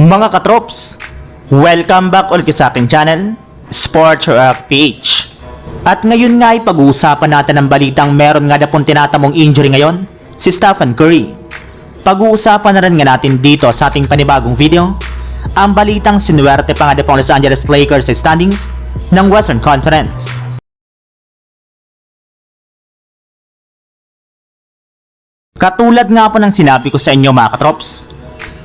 Mga katrops, welcome back ulit sa aking channel, Sports Rock PH. At ngayon nga ay pag-uusapan natin ang balitang meron nga na pong tinatamong injury ngayon, si Stephen Curry. Pag-uusapan na rin nga natin dito sa ating panibagong video, ang balitang sinuwerte pa nga na pong Los Angeles Lakers sa standings ng Western Conference. Katulad nga po ng sinabi ko sa inyo mga katrops,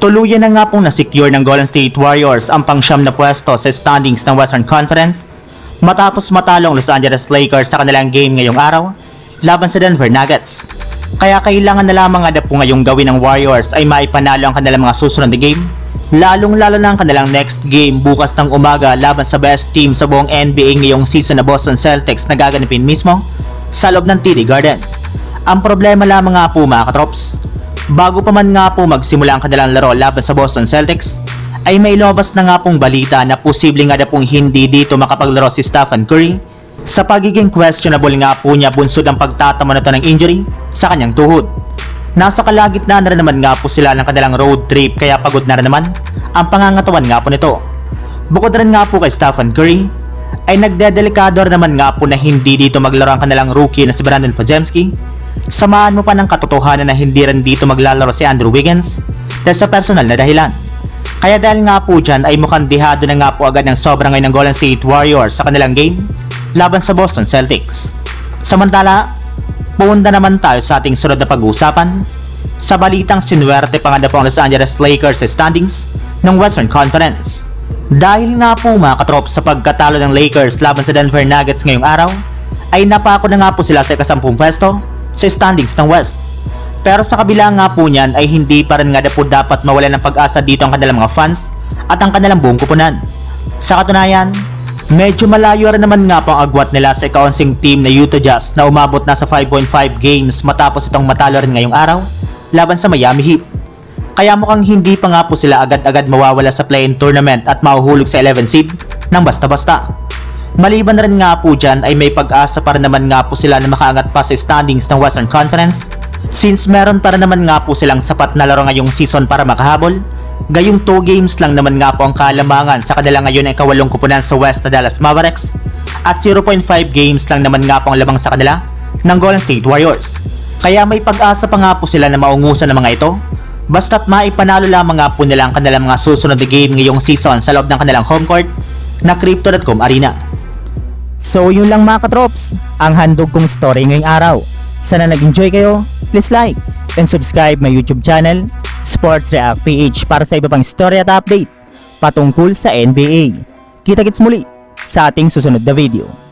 tuluyan na nga pong nasecure ng Golden State Warriors ang pangsyam na pwesto sa standings ng Western Conference matapos matalong Los Angeles Lakers sa kanilang game ngayong araw laban sa Denver Nuggets. Kaya kailangan na lamang nga po ngayong gawin ng Warriors ay maipanalo ang kanilang mga susunod na game lalong lalo na ang kanilang next game bukas ng umaga laban sa best team sa buong NBA ngayong season na Boston Celtics na gaganapin mismo sa loob ng TD Garden. Ang problema lamang nga po mga katrops, bago pa man nga po magsimula ang kanilang laro laban sa Boston Celtics, ay may lobas na nga pong balita na posible nga na pong hindi dito makapaglaro si Stephen Curry sa pagiging questionable nga po niya bunsod ang pagtatamo na to ng injury sa kanyang tuhod. Nasa kalagitnaan na rin naman nga po sila ng kanilang road trip kaya pagod na rin naman ang pangangatawan nga po nito. Bukod rin nga po kay Stephen Curry, ay nagdedelikado rin naman nga po na hindi dito maglaro ang kanilang rookie na si Brandon Podziemski. Samahan mo pa ng katotohanan na hindi rin dito maglalaro si Andrew Wiggins dahil sa personal na dahilan. Kaya dahil nga po dyan ay mukhang dihado na nga po agad ng sobra ngayon ng Golden State Warriors sa kanilang game laban sa Boston Celtics. Samantala, punta naman tayo sa ating sunod na pag-uusapan sa balitang sinuwerte pa nga na po ang Los Angeles Lakers sa standings ng Western Conference. Dahil nga po mga katrop sa pagkatalo ng Lakers laban sa Denver Nuggets ngayong araw, ay napako na nga po sila sa ikasampung pwesto sa standings ng West. Pero sa kabila nga po niyan ay hindi pa rin nga po dapat mawala ng pag-asa dito ang kanilang mga fans at ang kanilang buong kupunan. Sa katunayan, medyo malayo rin naman nga po ang agwat nila sa ikaonsing team na Utah Jazz na umabot na sa 5.5 games matapos itong matalo rin ngayong araw laban sa Miami Heat. Kaya mukhang hindi pa nga po sila agad-agad mawawala sa play-in tournament at mahuhulog sa 11 seed ng basta-basta. Maliban rin nga po dyan ay may pag-asa pa rin naman nga po sila na makaangat pa sa standings ng Western Conference since meron pa rin naman nga po silang sapat na laro ngayong season para makahabol. Gayong 2 games lang naman nga po ang kalamangan sa kanila ngayon ay kawalong kupunan sa West na Dallas Mavericks at 0.5 games lang naman nga po ang lamang sa kanila ng Golden State Warriors. Kaya may pag-asa pa nga po sila na maungusan ng mga ito basta't maipanalo lamang nga po nila ang kanilang mga susunod na game ngayong season sa loob ng kanilang home court na Crypto.com Arena. So yun lang mga katrops, ang handog kong story ngayong araw. Sana nag-enjoy kayo, please like and subscribe my YouTube channel, Sports React PH para sa iba pang story at update patungkol sa NBA. Kita-kits muli sa ating susunod na video.